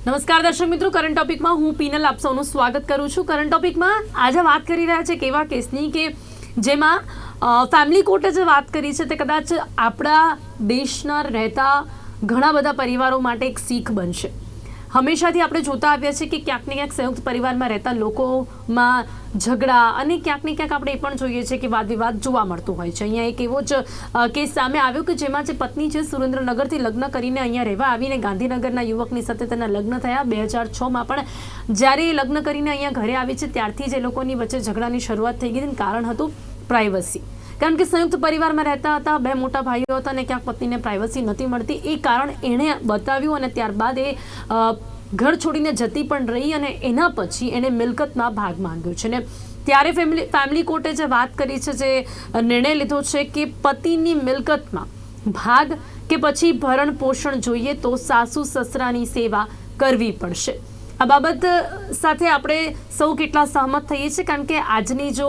નમસ્કાર દર્શક મિત્રો કરંટ ટોપિકમાં હું પીનલ આપ સૌનું સ્વાગત કરું છું. કરંટ ટોપિકમાં આજે વાત કરી રહ્યા છે કેવા કેસની કે જેમાં ફેમિલી કોર્ટે જે વાત કરી છે તે કદાચ આપણા દેશના રહેતા ઘણા બધા પરિવારો માટે એક શીખ બનશે. હંમેશાથી આપણે જોતા આવ્યા છીએ કે ક્યાંક ને ક્યાંક સંયુક્ત પરિવારમાં રહેતા લોકોમાં ઝઘડા અને ક્યાંક ને ક્યાંક આપણે એ પણ જોઈએ છીએ કે વાદ વિવાદ જોવા મળતું હોય છે. અહીંયા એક એવો જ કેસ સામે આવ્યો કે જેમાં જે પત્ની છે સુરેન્દ્રનગરથી લગ્ન કરીને અહીંયા રહેવા આવીને ગાંધીનગરના યુવકની સાથે તેના લગ્ન થયા. બે હજાર છમાં પણ જ્યારે એ લગ્ન કરીને અહીંયા ઘરે આવી છે, ત્યારથી જ એ લોકોની વચ્ચે ઝઘડાની શરૂઆત થઈ ગઈ કારણ હતું પ્રાઇવસી કારણ કે સંયુક્ત પરિવારમાં રહેતા હતા, બે મોટા ભાઈઓ હતા અને ક્યાંક પત્નીને પ્રાઇવસી નથી મળતી. એ કારણ એણે બતાવ્યું અને ત્યારબાદ એ ઘર છોડીને જતી પણ રહી અને એના પછી એણે મિલકતમાં ભાગ માંગ્યો છે. ને ત્યારે ફેમિલી ફેમિલી કોર્ટે જે વાત કરી છે, જે નિર્ણય લીધો છે કે પતિની મિલકતમાં ભાગ કે પછી ભરણ પોષણ જોઈએ તો સાસુ સસરાની સેવા કરવી પડશે. આ બાબત સાથે આપણે સૌ કેટલા સહમત થઈએ છીએ, કારણ કે આજની જો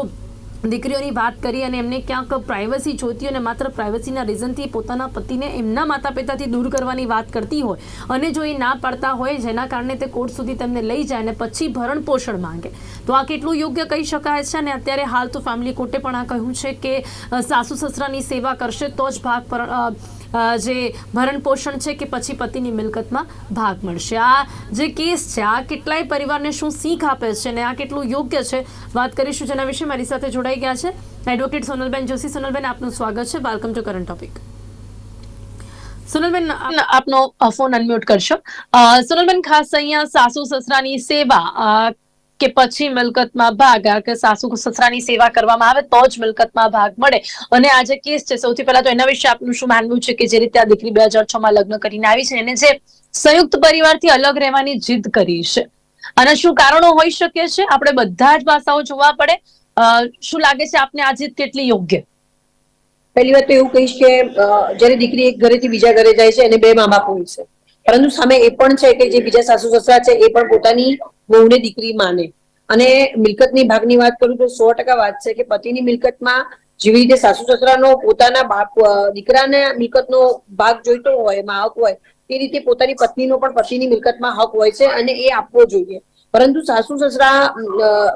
દીકરીઓની વાત કરી અને એમને ક્યાંક પ્રાઇવસી જોતી અને માત્ર પ્રાઇવસીના રીઝનથી પોતાના પતિને એમના માતા પિતાથી દૂર કરવાની વાત કરતી હોય, અને જો એ ના પાડતા હોય, જેના કારણે તે કોર્ટ સુધી તેમને લઈ જાય અને પછી ભરણ પોષણ માંગે. તો આ કેટલું યોગ્ય કહી શકાય છે? અને અત્યારે હાલ તો ફેમિલી કોર્ટે પણ આ કહ્યું છે કે સાસુ સસરાની સેવા કરશે તો જ ભાગ પર જે ભરણ પોષણ છે કે પછી પતિની મિલકતમાં ભાગ મળશે. આ જે કેસ છે, આ કેટલાય પરિવારને શું શીખ આપે છે અને આ કેટલું યોગ્ય છે, વાત કરીશું જેના વિશે મારી સાથે જોડાઈ ગયા છે. એડવોકેટ સોનલબેન જોશી. સોનલબેન, આપનું સ્વાગત છે. Welcome to current topic Sonalben આપનો ફોન અનમ્યુટ કરશો. સોનલબેન, ખાસ અહીંયા સાસુ સસરાની સેવા કે પછી મિલકતમાં ભાગ કે સાસુ સસરાની સેવા કરવામાં આવે તો જ મિલકતમાં ભાગ મળે. અને આ જે કેસ છે, સૌથી પહેલા તો એના વિશે આપનું શું માનવું છે કે જે રીતે આ દીકરી બે હજાર છ માં લગ્ન કરીને આવી છે, એને જે સંયુક્ત પરિવારથી અલગ રહેવાની જીદ કરી છે. અને શું કારણો હોઈ શકે છે? આપણે બધા જ પાસાઓ જોવા પડે. શું લાગે છે આપને આ જીદ કેટલી યોગ્ય? પહેલી વાત તો એવું કહીશ કે જ્યારે દીકરી એક ઘરેથી બીજા ઘરે જાય છે, એને બે મા બાપ હોય છે. પરંતુ સામે એ પણ છે કે જે બીજા સાસુ સસરા છે, એ પણ પોતાની વહુને દીકરી માને. અને મિલકતની ભાગની વાત કરું તો સો ટકા વાત છે કે પતિની મિલકતમાં જેવી રીતે સાસુ સસરાનો પોતાના બાપ દીકરાને મિલકતનો ભાગ જોઈતો હોય એમાં હક હોય, તે રીતે પોતાની પત્નીનો પણ પતિની મિલકતમાં હક હોય છે અને એ આપવો જોઈએ. પરંતુ સાસુ સસરા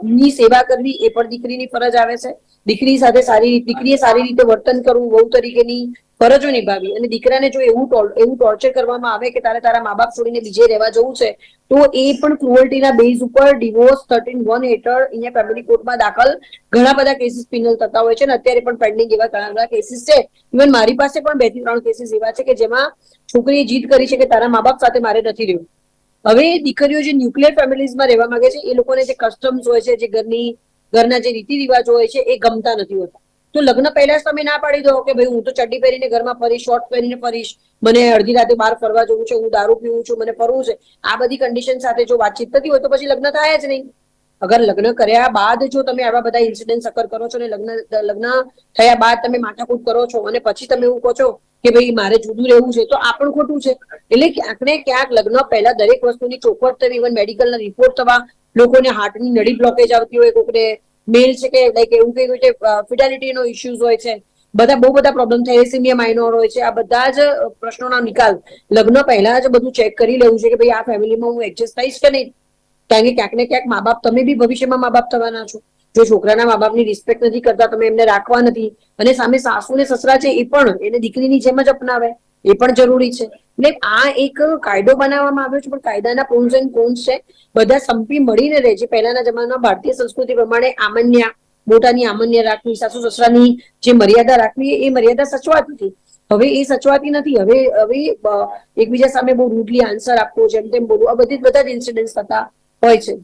ની સેવા કરવી એ પણ દીકરીની ફરજ આવે છે. દીકરી સાથે સારી દીકરીએ સારી રીતે વર્તન કરવું, વહુ તરીકેની ફરજો નિભાવી. અને દીકરાને જો એવું એવું ટોર્ચર કરવામાં આવે કે તારે તારા મા બાપ છોડીને બીજે રહેવા જવું છે, તો એ પણ ક્રુઅલ્ટીના બેઝ ઉપર ડિવોર્સ થર્ટીન વન હેઠળ અહીંયા ફેમિલી કોર્ટમાં દાખલ ઘણા બધા કેસીસ પિનલ થતા હોય છે અને અત્યારે પણ પેન્ડિંગ એવા ઘણા બધા કેસીસ છે. ઇવન મારી પાસે પણ બેથી ત્રણ કેસીસ એવા છે કે જેમાં છોકરીએ જીદ કરી છે કે તારા મા બાપ સાથે મારે નથી રહેવું. હવે દીકરીઓ જે ન્યુક્લિયર ફેમિલીઝમાં રહેવા માંગે છે, એ લોકોને જે કસ્ટમ્સ હોય છે, જે ઘરની ઘરના જે રીતિ રિવાજો હોય છે, એ ગમતા નથી હોતા. તો લગ્ન પહેલા જ તમે ના પાડી દો કે ભાઈ હું તો ચડ્ડી પહેરીને ઘરમાં ફરીશ શોર્ટ પહેરીને ફરીશ, મને અડધી રાતે બહાર ફરવા જવું છે, હું દારૂ પીવું છું, મને ફરવું છે, આ બધી કન્ડિશન સાથે જો વાતચીત થતી હોય તો પછી લગ્ન થાય જ નહીં. અગર લગ્ન કર્યા બાદ જો તમે આવા બધા ઇન્સિડન્ટ અકર કરો છો ને, લગ્ન લગ્ન થયા બાદ તમે માથાકૂટ કરો છો અને પછી તમે એવું કહો છો કે ભાઈ મારે જુદું રહેવું છે, તો આ પણ ખોટું છે. એટલે ક્યાંક ને ક્યાંક લગ્ન પહેલા દરેક વસ્તુની ચોખવટ થવી ઇવન મેડિકલના રિપોર્ટ થવા, લોકોને હાર્ટની નળી બ્લોકેજ આવતી હોય કોઈને મેલ છે કે લાઈક એવું કઈ છે ફિટાલિટીનો ઇશ્યુઝ હોય છે. બધા, બહુ બધા પ્રોબ્લેમ થાય થેલેસીમિયા માઇનોર હોય છે. આ બધા જ પ્રશ્નોના નિકાલ. લગ્ન પહેલા જ બધું ચેક કરી લેવું છે કે ભાઈ આ ફેમિલીમાં હું એડજસ્ટ થઈશ કે નહીં? કારણ કે ક્યાંક ને ક્યાંક મા બાપ તમે બી ભવિષ્યમાં મા બાપ થવાના છો. જો છોકરાના મા બાપની રિસ્પેક્ટ નથી કરતા, તમે એમને રાખવા નથી. અને સામે સાસુ ને સસરા છે એ પણ, એને દીકરીની જેમ જ અપનાવે. એ પણ જરૂરી છે. એટલે આ એક કાયદો બનાવવામાં આવ્યો છે, પણ કાયદાના પ્રોન્સ એન્ડ કોન્સ છે? બધા સંપી મળીને રહે છે પહેલાના જમાનામાં ભારતીય સંસ્કૃતિ પ્રમાણે આમન્ય, મોટાની આમન્ય રાખવી, સાસુ સસરાની જે મર્યાદા રાખવી, એ મર્યાદા સચવાતી હતી. હવે એ સચવાતી નથી. હવે હવે એકબીજા સામે બહુ રૂડલી આન્સર આપવો, જેમ તેમ બોલવું, આ બધી બધા જ ઇન્સિડન્ટ થતા હોય છે.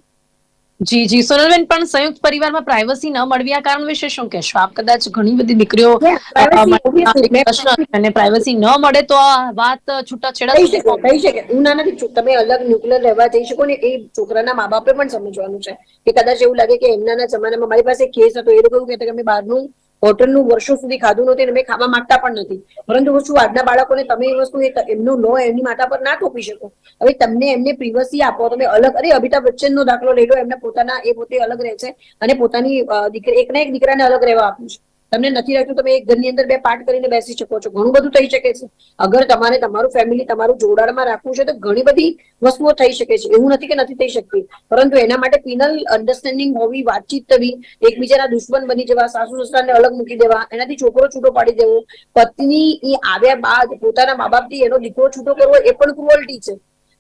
જી જી. સોનલબેન પણ સંયુક્ત પરિવારમાં પ્રાઇવસી ન મળવી આ કારણ વિશે શું કહેશો? આપ કદાચ ઘણી બધી દીકરીઓ પ્રશ્ન અને પ્રાઇવસી ન મળે તો આ વાત છૂટાછેડા થઈ શકે થઈ શકે. હું ના નથી તમે અલગ ન્યુક્લિયર રહેવા જઈ શકો ને એ છોકરાના મા બાપે પણ સમજવાનું છે. કે કદાચ એવું લાગે કે એમના જમાનામાં મારી પાસે કેસ હતો. એ લોકો એવું કહેતા કે અમે બહારનું હોટલનું વર્ષો સુધી ખાધું નથી અને ખાવા માંગતા પણ નથી. પરંતુ શું, આજના બાળકોને તમે એ વસ્તુ એમનું નો એમની માથા પર ના થોપી શકો. હવે તમને એમને પ્રિવસી આપો, તમે અલગ, અરે અમિતાભ બચ્ચનનો દાખલો લઈ લો, એમને પોતાના, એ પોતે અલગ રહે છે અને પોતાની દીકરી, એકના એક દીકરાને અલગ રહેવા આપ્યું છે. તમને નથી લાગતું તમે એક ઘરની અંદર બે પાર્ટ કરીને બેસી શકો છો? ઘણું બધું થઈ શકે છે. અગર તમારે તમારું ફેમિલી તમારું જોડાણમાં રાખવું છે તો ઘણી બધી વસ્તુઓ થઈ શકે છે. એવું નથી કે નથી થઈ શકતી. પરંતુ એના માટે પિનલ અન્ડરસ્ટેન્ડિંગ હોવી, વાતચીત થવી એકબીજાના દુશ્મન બની જવા, સાસુ સસરાને અલગ મૂકી દેવા, એનાથી છોકરો છૂટો પાડી દેવો, પત્ની એ આવ્યા બાદ પોતાના મા બાપથી એનો દીકરો છૂટો કરવો એ પણ ક્રુઅલ્ટી છે.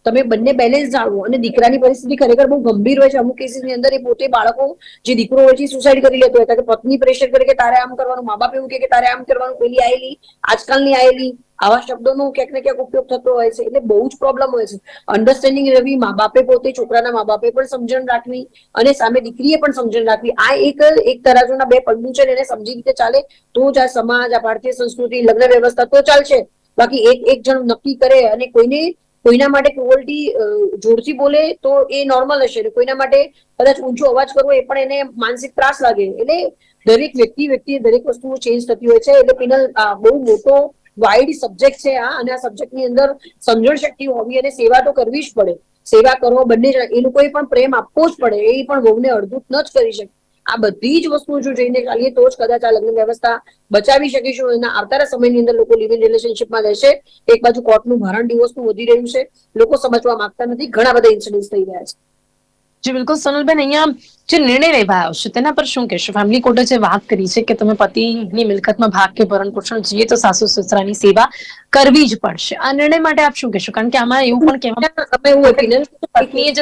તમે બંને બેલેન્સ જાણવો અને દીકરાની પરિસ્થિતિ ખરેખર બહુ ગંભીર હોય છે. અમુક કેસીસની અંદર એ પોતે બાળકો, જે દીકરો હોય છે સુસાઇડ કરી લેતો હોય. કે પત્ની પ્રેશર કરે કે તારે આમ કરવાનું, મા બાપ એવું કે તારે આમ કરવાનું, પેલી આયેલી, આજકાલની આયેલી. આવા શબ્દોનો ક્યાંક ને ક્યાંક ઉપયોગ થતો હોય છે. એટલે બહુ જ પ્રોબ્લેમ હોય છે. અન્ડરસ્ટેન્ડિંગ રહેવી, મા બાપે પોતે, છોકરાના મા બાપે પણ સમજણ રાખવી અને સામે દીકરીએ પણ સમજણ રાખવી. આ એક એક તરાજુના બે પગલું છે એને સમજી રીતે ચાલે તો જ આ સમાજ, આ ભારતીય સંસ્કૃતિ, લગ્ન વ્યવસ્થા તો ચાલશે. બાકી એક એક જણ નક્કી કરે અને કોઈને કોઈના માટે ક્રુઅલ્ટી જોરથી બોલે તો એ નોર્મલ હશે. કોઈના માટે કદાચ ઊંચો અવાજ કરવો એ પણ એને માનસિક ત્રાસ લાગે. એટલે દરેક વ્યક્તિ વ્યક્તિ દરેક વસ્તુઓ ચેન્જ થતી હોય છે. એટલે પિનલ બહુ મોટો વાઇડ સબ્જેક્ટ છે આ. અને આ સબ્જેક્ટની અંદર સમજણ શક્તિ હોવી અને સેવા તો કરવી જ પડે. સેવા કરવો બંને એ લોકોએ પણ પ્રેમ આપવો જ પડે. એ પણ વહુને અડધું ન જ કરી શકે. આ બધી જ વસ્તુ જો જઈને ચાલીએ તો જ કદાચ આ લગ્ન વ્યવસ્થા બચાવી શકીશું અને આવતારા સમયની અંદર લોકો લિવ ઇન રિલેશનશિપમાં રહેશે. એક બાજુ કોર્ટનું ભારણ ડિવોર્સનું વધી રહ્યું છે. લોકો સમજવા માંગતા નથી. ઘણા બધા ઇન્સિડન્સ થઈ રહ્યા છે. જી બિલકુલ. સોનલબેન અહીંયા જે નિર્ણય લેવાયો છે તેના પર શું કહેશો? ફેમિલી કોર્ટે જે વાત કરી છે કે તમે પતિની મિલકતમાં ભાગ કે ભરણ પોષણ જોઈએ તો સાસુ સસરાની સેવા કરવી જ પડશે. આ નિર્ણય માટે આપ શું કહેશો? કારણ કે આમાં એવું પણ કહેવામાં અમે એવું ઓપિનિયન પત્નીએ જે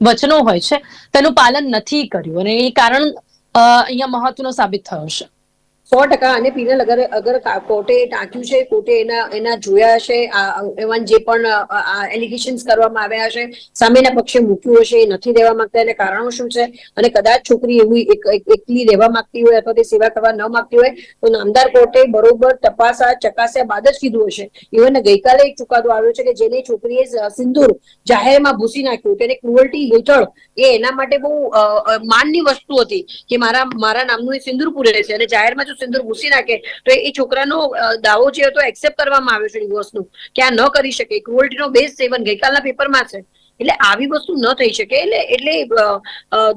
વચનો હોય છે, તેનું પાલન નથી કર્યું. અને એ કારણ અહીંયા મહત્વનો સાબિત થયો છે. સો ટકા અને પીનલ અગર અગર કોર્ટે ટાંક્યું છે, કોર્ટે એના એના જોયા હશે, આ એવા જે પણ એલિગેશન્સ કરવામાં આવ્યા હશે, સામેના પક્ષે મૂક્યું હશે, એ નથી રહેવા માંગતા, એને કારણો શું છે? અને કદાચ છોકરી એવી એક- એક- એકલી રહેવા માંગતી હોય અથવા તે સેવા કરવા ન માંગતી હોય, તો નામદાર કોર્ટે બરોબર તપાસા, ચકાસ્યા બાદ જ કીધું હશે. ઇવન ગઈકાલે એક ચુકાદો આવ્યો છે કે જેને છોકરીએ સિંદૂર જાહેરમાં ભૂસી નાખ્યું તેને ક્રુઅલ્ટી હેઠળ એ એના માટે બહુ માનની વસ્તુ હતી કે મારા મારા નામનું એ સિંદૂર પૂરે છે અને જાહેરમાં જો સિંદૂર ભૂસી નાખે. તો એ છોકરાનો દાવો જે તો એક્સેપ્ટ કરવામાં આવ્યો છે ડિવોર્સનું કે આ ન કરી શકે. ક્રુઅલ્ટીનો બેઝ સેવન ગઈકાલના પેપરમાં છે. એટલે આવી વસ્તુ ન થઈ શકે. એટલે એટલે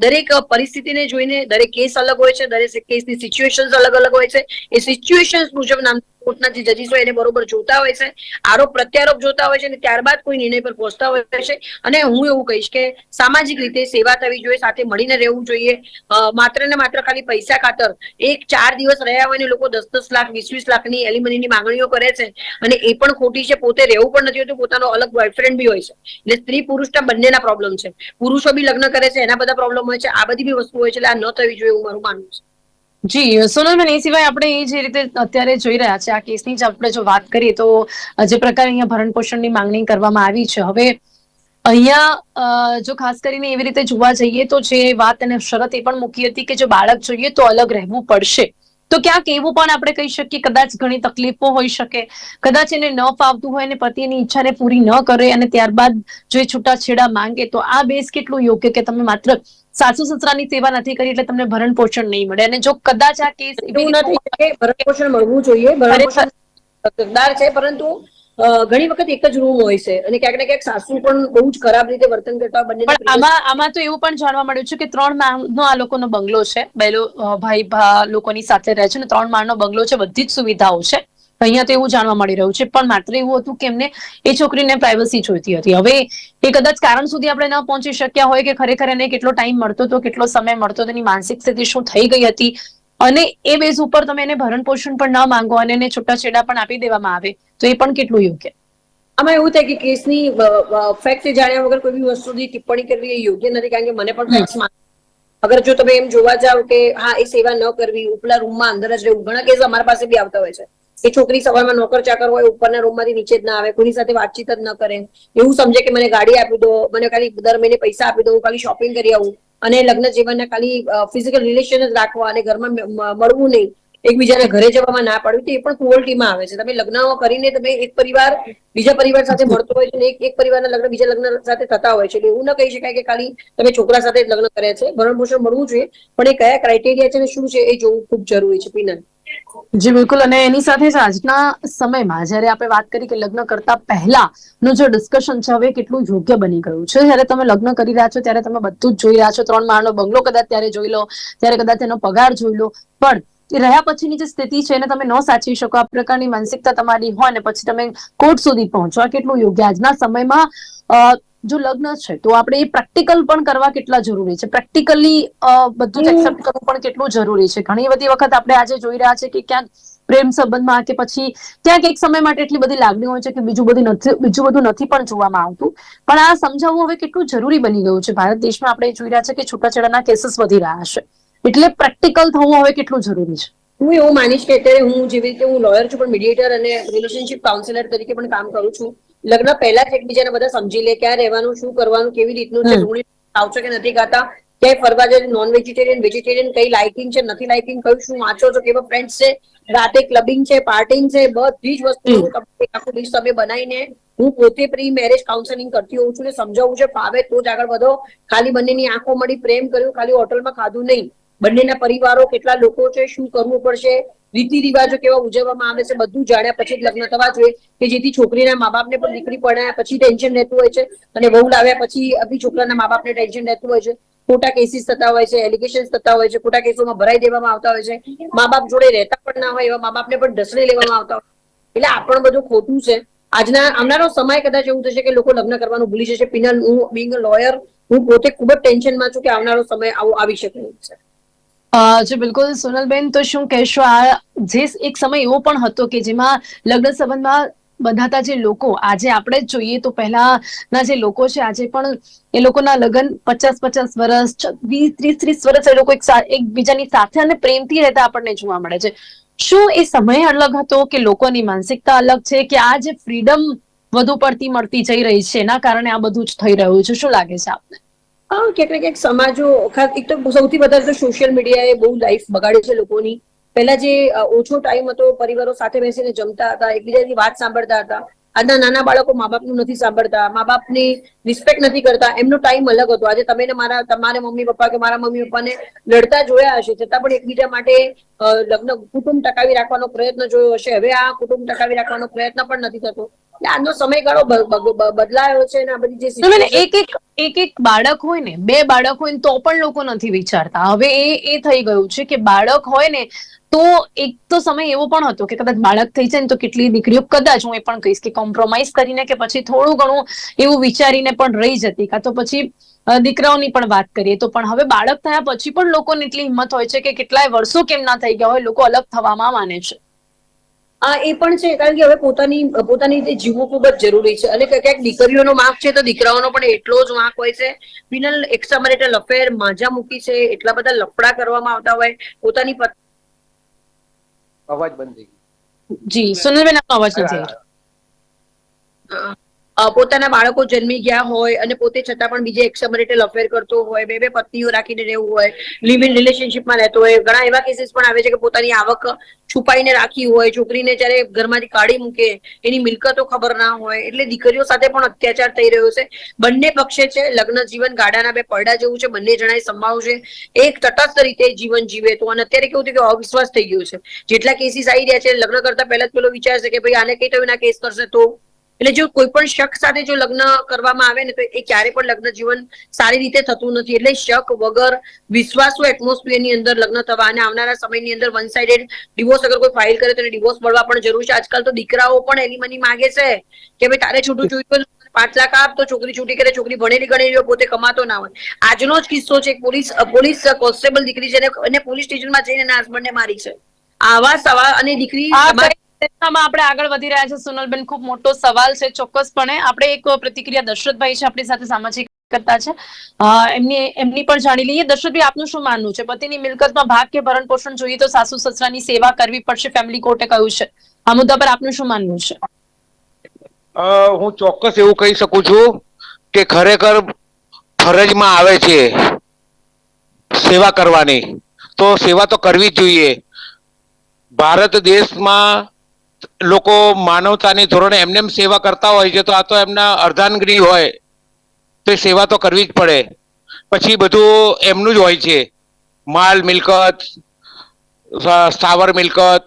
દરેક પરિસ્થિતિને જોઈને દરેક કેસ અલગ હોય છે, દરેક કેસની સિચ્યુએશન અલગ અલગ હોય છે. એ સિચ્યુએશન મુજબ નામ કોર્ટના જજીસ એને બરોબર જોતા હોય છે, આરોપ પ્રત્યારોપ જોતા હોય છે અને ત્યારબાદ કોઈ નિર્ણય પર પહોંચતા હોય છે. અને હું એવું કહીશ કે સામાજિક રીતે સેવા થવી જોઈએ, સાથે મળીને રહેવું જોઈએ. માત્ર ને માત્ર ખાલી પૈસા ખાતર. એક ચાર દિવસ રહ્યા હોય ને લોકો દસ દસ લાખ, વીસ વીસ લાખની એલિમનીની માંગણીઓ કરે છે. અને એ પણ ખોટી છે, પોતે રહેવું પણ નથી હોતું, પોતાનો અલગ બોયફ્રેન્ડ બી હોય છે. એટલે સ્ત્રી પુરુષના બંનેના પ્રોબ્લેમ છે. પુરુષો બી લગ્ન કરે છે, એના બધા પ્રોબ્લેમ હોય છે. આ બધી બી વસ્તુ હોય છે, એટલે આ ન થવી જોઈએ એવું મારું માનવું છે. જી સોનલબેન એ સિવાય આપણે એ જે રીતે અત્યારે જોઈ રહ્યા છે, આ કેસની જ આપણે જો વાત કરીએ તો જે પ્રકારે અહીંયા ભરણ પોષણની માંગણી કરવામાં આવી છે. હવે અહીંયા જો ખાસ કરીને એવી રીતે જોવા જઈએ તો જે વાત અને શરત એ પણ મૂકી હતી કે જો બાળક જોઈએ તો અલગ રહેવું પડશે. તો ક્યાંક એવું પણ આપણે કહી શકીએ, કદાચ ઘણી તકલીફો હોઈ શકે. કદાચ એને ન ફાવતું હોય અને પતિની ઈચ્છાને પૂરી ન કરે અને ત્યારબાદ જો એ છૂટાછેડા માંગે તો આ બેસ કેટલું યોગ્ય કે તમે માત્ર સાસુ સસરાની સેવા નથી કરી એટલે તમને ભરણ પોષણ નહીં મળે. અને જો કદાચ આ કેસ એવું નથી કે ભરણ પોષણ મળવું જોઈએ. ભરણ પોષણ હકદાર છે પરંતુ ઘણી વખત એક જ રૂમ હોય છે. અને ક્યાંક ને ક્યાંક સાસુ પણ બહુ જ ખરાબ રીતે વર્તન કરતા બંને આમાં આમાં તો એવું પણ જાણવા મળ્યું છે કે ત્રણ માળનો આ લોકોનો બંગલો છે. બેલો ભાઈ ભા લોકોની સાથે રહે છે ને ત્રણ માળનો બંગલો છે. બધી જ સુવિધાઓ છે. અહીંયા તો એવું જાણવા મળી રહ્યું છે, પણ માત્ર એવું હતું કે એમને એ છોકરીને પ્રાઇવસી જોઈતી હતી. હવે એ કદાચ કારણ સુધી આપણે ન પહોંચી શક્યા હોય કે ખરેખર એને કેટલો ટાઈમ મળતો હતો, કેટલો સમય મળતો હતો, એની માનસિક સ્થિતિ શું થઈ ગઈ હતી, અને એ બેઝ ઉપર તમે એને ભરણ પોષણ પણ ન માંગો અને એને છૂટાછેડા પણ આપી દેવામાં આવે, તો એ પણ કેટલું યોગ્ય? આમાં એવું થાય કે કેસની ફેક્ટ જાણ્યા વગર કોઈ બી વસ્તુની ટિપ્પણી કરવી એ યોગ્ય નથી, કારણ કે મને પણ ફેક્ટ્સ અગર જો તમે એમ જોવા જાવ કે હા, એ સેવા ન કરવી, ઉપલા રૂમમાં અંદર જ રહેવું, ઘણા કેસ અમારા પાસે બી આવતા હોય છે. એ છોકરી સવારમાં નોકર ચાકર હોય, ઉપરના રૂમમાંથી નીચે જ ના આવે, કોઈની સાથે વાતચીત જ ન કરે. એવું સમજે કે મને ગાડી આપી દો, મને ખાલી દર મહિને પૈસા આપી દો ખાલી શોપિંગ કરી આવું. અને લગ્ન જીવનના ખાલી ફિઝિકલ રિલેશન જ રાખવા અને ઘરમાં મળવું નહીં. એકબીજાના ઘરે જવામાં ના પાડવી તો એ પણ ક્રુઅલ્ટીમાં આવે છે. તમે લગ્ન કરીને તમે એક પરિવાર બીજા પરિવાર સાથે મળતો હોય છે એક એક પરિવારના લગ્ન બીજા લગ્ન સાથે થતા હોય છે. એટલે એવું ન કહી શકાય કે ખાલી તમે છોકરા સાથે લગ્ન કર્યા છે. ભરણ પોષણ મળવું જોઈએ. પણ એ કયા ક્રાઇટેરિયા છે અને શું છે એ જોવું ખૂબ જરૂરી છે, પીનલ. જી બિલકુલ. અને એની સાથે જ આજના સમયમાં જ્યારે આપણે વાત કરી કે લગ્ન કરતા પહેલા નું જે ડિસ્કશન છે હવે કેટલું યોગ્ય બની ગયું છે? જ્યારે તમે લગ્ન કરી રહ્યા છો ત્યારે તમે બધું જ જોઈ રહ્યા છો. ત્રણ માળનો બંગલો કદાચ ત્યારે જોઈ લો ત્યારે કદાચ એનો પગાર જોઈ લો. પણ રહ્યા પછીની જે સ્થિતિ છે એને તમે ન સાચવી શકો. આ પ્રકારની માનસિકતા તમારી હોય ને પછી તમે કોર્ટ સુધી પહોંચો. આ કેટલું યોગ્ય. આજના સમયમાં અ, જો લગ્ન છે તો આપણે એ પ્રેક્ટિકલ પણ કરવા કેટલા જરૂરી છે? પ્રેક્ટિકલી બધું જ એક્સેપ્ટ કરવું પણ કેટલું જરૂરી છે? ઘણી બધી વખત આપણે આજે જોઈ રહ્યા છે કે ક્યાંક પ્રેમ સંબંધમાં કે પછી ક્યાંક એક સમય માટે એટલી બધી લાગણી હોય છે કે બીજું બધું નથી બીજું બધું નથી પણ જોવામાં આવતું. પણ આ સમજાવવું હવે કેટલું જરૂરી બની ગયું છે? ભારત દેશમાં આપણે જોઈ રહ્યા છે કે છૂટાછેડાના કેસીસ વધી રહ્યા છે. એટલે પ્રેક્ટિકલ થવું હવે કેટલું જરૂરી છે? હું એવું માનીશ કે અત્યારે હું જેવી રીતે હું લોયર છું પણ મીડિયેટર અને રિલેશનશિપ કાઉન્સિલર તરીકે પણ કામ કરું છું. લગ્ન પહેલા જ એકબીજાને બધા સમજી લે ક્યાં રહેવાનું શું કરવાનું કેવી રીતનું છે ઋણી આવશો કે નથી ગાતા ક્યાંય ફરવા જાય નોન વેજીટેરિયન વેજીટેરિયન કઈ લાઇકિંગ છે નથી લાઇકિંગ કયું શું વાંચો છો કેવા ફ્રેન્ડ્સ છે રાતે ક્લબિંગ છે પાર્ટિંગ છે બધી જ વસ્તુ આખું લિસ્ટ તમે બનાવીને હું પોતે પ્રી મેરેજ કાઉન્સેલિંગ કરતી હોઉં છું ને સમજાવું છે ફાવે તો જ આગળ વધો. ખાલી બંનેની આંખો મળી પ્રેમ કર્યું ખાલી હોટલમાં ખાધું નહીં. બંનેના પરિવારો કેટલા લોકો છે શું કરવું પડશે રીતિ રિવાજો કેવા ઉજવવામાં આવે છે, બધું જાણ્યા પછી જ લગ્ન થવા જોઈએ કે જેથી છોકરીના મા બાપને પણ દીકરી પરણ્યા પછી ટેન્શન રહેતું હોય છે અને વહુ લાવ્યા પછી બી છોકરાના મા બાપને ટેન્શન રહેતું હોય છે. ખોટા કેસીસ થતા હોય છે એલિગેશન થતા હોય છે, ખોટા કેસોમાં ભરાઈ દેવામાં આવતા હોય છે. મા બાપ જોડે રહેતા પણ ના હોય એવા મા બાપને પણ ઢસડી લેવામાં આવતા હોય એટલે આ પણ બધું ખોટું છે. આજના, આવનારો સમય કદાચ એવું થશે કે લોકો લગ્ન કરવાનું ભૂલી જશે. પિનલ, હું બિંગ લોયર હું પોતે ખૂબ જ ટેન્શનમાં છું કે આવનારો સમય આવો, આવી શકે છે. જી બિલકુલ. સોનલબેન, તો શું કહેશો? આ જે એક સમય એવો પણ હતો કે જેમાં લગ્ન સંબંધમાં બંધાતા જે લોકો, આજે આપણે જ જોઈએ તો પહેલાના જે લોકો છે, આજે પણ એ લોકોના લગ્ન પચાસ પચાસ વર્ષ વીસ, ત્રીસ ત્રીસ વર્ષ એ લોકો એકબીજાની સાથે અને પ્રેમથી રહેતા આપણને જોવા મળે છે. શું એ સમય અલગ હતો કે લોકોની માનસિકતા અલગ છે કે આ જે ફ્રીડમ વધુ પડતી મળતી જઈ રહી છે, એના કારણે આ બધું જ થઈ રહ્યું છે? શું લાગે છે આપને? હા, ક્યાંક ને ક્યાંક સમાજો એક તો સૌથી વધારે તો સોશિયલ મીડિયાએ બહુ લાઈફ બગાડી છે લોકોની. પહેલા જે ઓછો ટાઈમ હતો, પરિવારો સાથે બેસીને જમતા હતા, એકબીજાની વાત સાંભળતા હતા. આજના નાના બાળકો મા બાપનું નથી સાંભળતા મા બાપની રિસ્પેક્ટ નથી કરતા, એમનો ટાઈમ અલગ હતો. આજે તમે મારા, તમારે મમ્મી પપ્પા કે મારા મમ્મી પપ્પાને લડતા જોયા હશે, છતાં પણ એકબીજા માટે લગ્ન કુટુંબ ટકાવી રાખવાનો પ્રયત્ન જોયો હશે. હવે આ કુટુંબ ટકાવી રાખવાનો પ્રયત્ન પણ નથી થતો. આજનો સમયગાળો બદલાયો છે ને આ બધી જે એક એક એક એક બાળક હોય ને બે બાળક હોય ને તો પણ લોકો નથી વિચારતા. હવે એ એ થઈ ગયું છે કે બાળક હોય ને તો એક તો સમય એવો પણ હતો કે કદાચ બાળક થઈ જાય ને તો કેટલી દીકરીઓ કદાચ હું એ પણ કહીશ કે કોમ્પ્રોમાઇઝ કરીને કે પછી થોડું ઘણું એવું વિચારીને પણ રહી જતી. કાં તો પછી દીકરાઓની પણ વાત કરીએ તો પણ હવે બાળક થયા પછી પણ લોકોને એટલી હિંમત હોય છે કે કેટલાય વર્ષો કેમ ના થઈ ગયા હોય લોકો અલગ થવામાં માને છે. એ પણ છે કારણ કે હવે પોતાની પોતાની રીતે જીવવું ખૂબ જ જરૂરી છે. અને ક્યાંક દીકરીઓનો માર્ક છે તો દીકરાઓનો પણ એટલો જ વાંક હોય છે. બિનલ એક્સામરેટલ અફેર માજા મૂકી છે એટલા બધા લફડા કરવામાં આવતા હોય. પોતાની પત્ની અવાજ બંધ થઈ ગયો. જી સુનિલબેન આપનો અવાજ નથી પોતાના બાળકો જન્મી ગયા હોય અને પોતે છતાં પણ બીજે એક્સમરેટલ અફેર કરતો હોય, બે બે પત્નીઓ રાખીને રહેવું હોય લિવ ઇન રિલેશનશિપમાં રહેતો હોય, ઘણા એવા કેસીસ પણ આવે છે કે પોતાની આવક છુપાઈને રાખી હોય, છોકરીને જ્યારે ઘરમાંથી કાઢી મૂકે, એની મિલકતો ખબર ના હોય, એટલે દીકરીઓ સાથે પણ અત્યાચાર થઈ રહ્યો છે. બંને પક્ષે છે, લગ્ન જીવન ગાડાના બે પડડા જેવું છે, બંને જણાએ સંભાળવું એક તટસ્થ રીતે જીવન જીવે તો, અને અત્યારે કેવું થયું કે અવિશ્વાસ થઈ ગયો છે. જેટલા કેસીસ આવી રહ્યા છે, લગ્ન કરતા પહેલા જ પેલો વિચાર છે કે ભાઈ આને કઈ તો કેસ કરશે તો? એટલે જો કોઈ પણ શક સાથે જો લગ્ન કરવામાં આવે ને તો એ ક્યારે પણ લગ્ન જીવન સારી રીતે થતું નથી. એટલે શક વગર વિશ્વાસુ એટમોસ્ફિયરની અંદર લગ્ન થવા અને આવનારા સમયની અંદર વન સાઇડેડ ડિવોર્સ અગર કોઈ ફાઇલ કરે તો ડિવોર્સ મળવા પણ જરૂર છે. આજકાલ તો દીકરાઓ પણ એની મની માંગે છે કે ભાઈ તારે છૂટું જોયું પાંચ લાખ આપ તો છોકરી છૂટી કરે છોકરી ભણેલી ગણેલી પોતે કમાતો ના હોય. આજનો જ કિસ્સો છે પોલીસ પોલીસ કોન્સ્ટેબલ દીકરી છે અને- પોલીસ સ્ટેશનમાં જઈને એના હસબન્ડને મારી છે. આવા સવાલ અને દીકરી આ આપણે આગળ વધી રહ્યા છે. સોનલબેન, ખૂબ મોટો સવાલ છે. ચોક્કસપણે આપણે એક પ્રતિક્રિયા દશરથભાઈ છે, આપણી સાથે સામાજિક કરતા છે. એમની એમની પણ જાણી લઈએ. દશરથભાઈ, આપનું શું માનવું છે? પતિની મિલકતમાં ભાગ કે ભરણ પોષણ જોઈએ તો સાસુ સસરાની સેવા કરવી પડશે ફેમિલી કોર્ટે કહ્યું છે. આ મુદ્દા પર આપનું શું માનવું છે? હું ચોક્કસ એવું કહી શકું છું કે ખરેખર ફરજમાં આવે છે સેવા કરવાની. તો સેવા તો કરવી જ જોઈએ. ભારત દેશમાં લોકો માનવતાની ધોરણે એમને એમ સેવા કરતા હોય છે તો આ તો એમના અર્ધાંગની હોય તો સેવા તો કરવી જ પડે. પછી બધું એમનું જ હોય છે. માલ મિલકત સ્થાવર મિલકત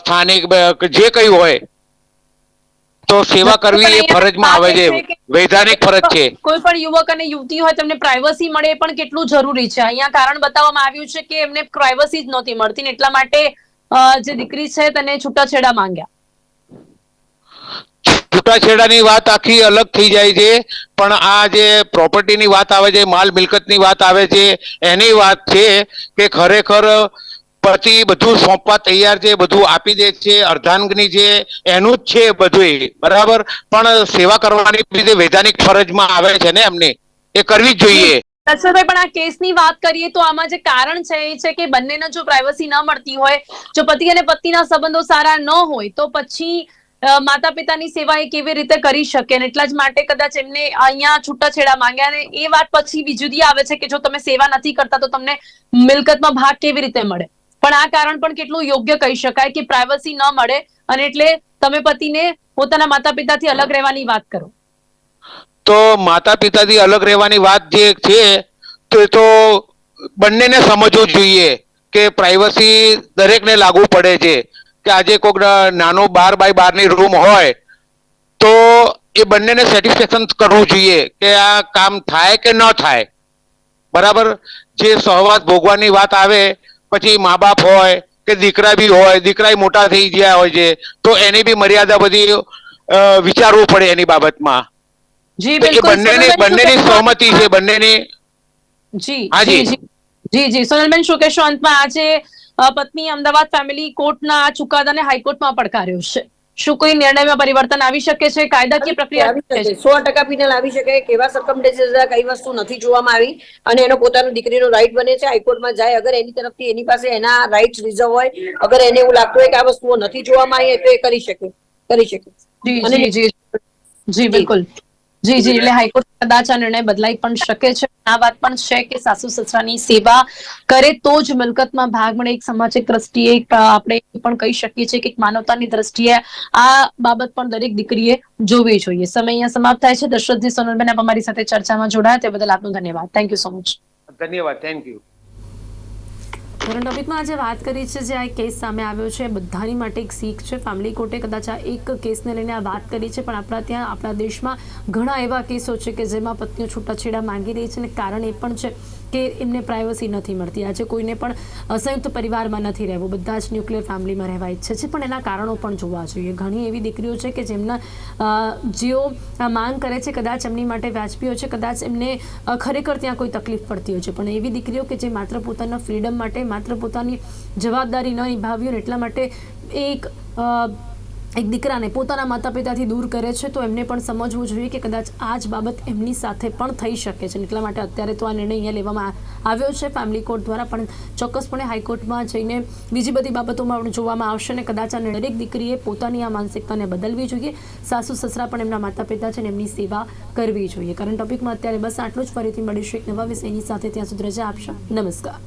સ્થાનિક જે કઈ હોય તો સેવા કરવી એ ફરજમાં આવે છે. વૈધાનિક ફરજ છે. કોઈ પણ યુવક અને યુવતી હોય તેમને પ્રાઇવસી મળે પણ કેટલું જરૂરી છે. અહીંયા કારણ બતાવવામાં આવ્યું છે કે એમને પ્રાઇવસી જ નહોતી મળતી ને એટલા માટે જે દીકરી છે તેને છૂટાછેડા માંગ્યા. છૂટાછેડાની વાત આખી અલગ થઈ જાય છે, પણ આ જે પ્રોપર્ટીની વાત આવે છે, માલ મિલકતની વાત આવે છે, એની વાત છે કે ખરેખર પતિ બધું સોંપવા તૈયાર છે, બધું આપી દે છે, અર્ધાંગની છે, એનું જ છે બધું બરાબર? પણ સેવા કરવાની વૈધાનિક ફરજમાં આવે છે ને એમને, એ કરવી જ જોઈએ. દર્શનભાઈ પણ આ કેસની વાત કરીએ તો આમાં જે કારણ છે એ છે કે બંનેને જો પ્રાઇવસી ન મળતી હોય, જો પતિ અને પત્નીના સંબંધો સારા ન હોય, તો પછી માતા પિતાની સેવા એ કેવી રીતે કરી શકે? અને એટલા જ માટે કદાચ એમને અહીંયા છૂટાછેડા માંગ્યા અને એ વાત પછી બીજુદી આવે છે કે જો તમે સેવા નથી કરતા, તો તમને મિલકતમાં ભાગ કેવી રીતે મળે? પણ આ કારણ પણ કેટલું યોગ્ય કહી શકાય કે પ્રાઇવસી ન મળે, અને એટલે તમે પતિને પોતાના માતા પિતાથી અલગ રહેવાની વાત કરો. તો માતા પિતાથી અલગ રહેવાની વાત જે છે, તો તો બંનેને સમજવું જોઈએ કે પ્રાઇવસી દરેકને લાગુ પડે છે. કે આજે કોઈક નાનો બાર બાય બારની રૂમ હોય, તો એ બંનેને સેટિસ્ફેક્શન કરવું જોઈએ કે આ કામ થાય કે ન થાય. બરાબર? જે સહવાસ ભોગવાની વાત આવે, પછી મા બાપ હોય કે દીકરા બી હોય દીકરા મોટા થઈ ગયા હોય છે, તો એની બી મર્યાદા બધી વિચારવું પડે એની બાબતમાં. જી બિલકુલ. બંનેની બંનેની સહમતિ છે બંનેની? જી જી જી. જી. જી જી. સોનલબેન શું કહેશો અંતમાં? આજે પત્ની અમદાવાદ ફેમિલી કોર્ટના આ ચુકાદાને હાઈકોર્ટમાં પડકાર્યો છે. શું કોઈ નિર્ણયમાં પરિવર્તન આવી શકે છે? કાયદાકીય પ્રક્રિયા આવી શકે છે? સો ટકા પિનલ આવી શકે. કેવા સરકમસ્ટન્સીસ કઈ વસ્તુ નથી જોવામાં આવી અને એનો પોતાનો દીકરીનો રાઈટ બને છે. હાઈકોર્ટમાં જાય અગર એની તરફથી એની પાસે એના રાઈટ રિઝર્વ હોય અગર એને એવું લાગતું હોય કે આ વસ્તુઓ નથી જોવામાં આવી તો એ કરી શકે. કરી શકે. જી જી. જી જી. બિલકુલ. જી જી એટલે હાઈકોર્ટ કદાચ આ નિર્ણય બદલાઈ પણ શકે છે. આ વાત પણ છે કે સાસુ સસરાની સેવા કરે તો જ મિલકતમાં ભાગ મળે. એક સામાજિક દ્રષ્ટિએ આપણે પણ કહી શકીએ છીએ કે એક માનવતાની દ્રષ્ટિએ આ બાબત પણ દરેક દીકરીએ જોવી જોઈએ. સમય અહીંયા સમાપ્ત થાય છે. દશરથજી સોનલબેન આપ અમારી સાથે ચર્ચામાં જોડાયા. તે બદલ આપનો ધન્યવાદ. થેન્ક યુ સો મચ ધન્યવાદ. થેન્ક યુ ધોરણ ટોપિકમાં આજે વાત કરી છે જે આ કેસ સામે આવ્યો છે. બધાની માટે એક શીખ છે. ફેમિલી કોર્ટે કદાચ આ એક કેસને લઈને આ વાત કરી છે, પણ આપણા ત્યાં, આપણા દેશમાં ઘણા એવા કેસો છે કે જેમાં પત્નીઓ છૂટાછેડા માંગી રહી છે અને કારણ એ પણ છે કે એમને પ્રાઇવસી નથી મળતી. આજે કોઈને પણ સંયુક્ત પરિવારમાં નથી રહેવું. બધા જ ન્યુક્લિયર ફેમિલીમાં રહેવા ઈચ્છે છે. પણ એના કારણો પણ જોવા જોઈએ. ઘણી એવી દીકરીઓ છે કે જેમના જેઓ માંગ કરે છે કદાચ એમની માટે વ્યાજબી છે, કદાચ એમને ખરેખર ત્યાં કોઈ તકલીફ પડતી હોય છે. પણ એવી દીકરીઓ કે જે માત્ર પોતાના ફ્રીડમ માટે, માત્ર પોતાની જવાબદારી ન નિભાવી હોય એટલા માટે એક એક દીકરાને પોતાના માતા પિતાથી દૂર કરે છે, તો એમને પણ સમજવું જોઈએ કે કદાચ આ જ બાબત એમની સાથે પણ થઈ શકે છે. એટલા માટે અત્યારે તો આ નિર્ણય અહીંયા લેવામાં આવ્યો છે ફેમિલી કોર્ટ દ્વારા, પણ ચોક્કસપણે હાઈકોર્ટમાં જઈને બીજી બધી બાબતોમાં પણ જોવામાં આવશે અને કદાચ આ દરેક દીકરીએ પોતાની આ માનસિકતાને બદલવી જોઈએ. સાસુ સસરા પણ એમના માતા પિતા છે ને એમની સેવા કરવી જોઈએ. કરંટ ટોપિકમાં અત્યારે બસ આટલું જ. ફરીથી મળીશું એક નવા વિષયની સાથે. ત્યાં સુધી રજા આપશો. નમસ્કાર.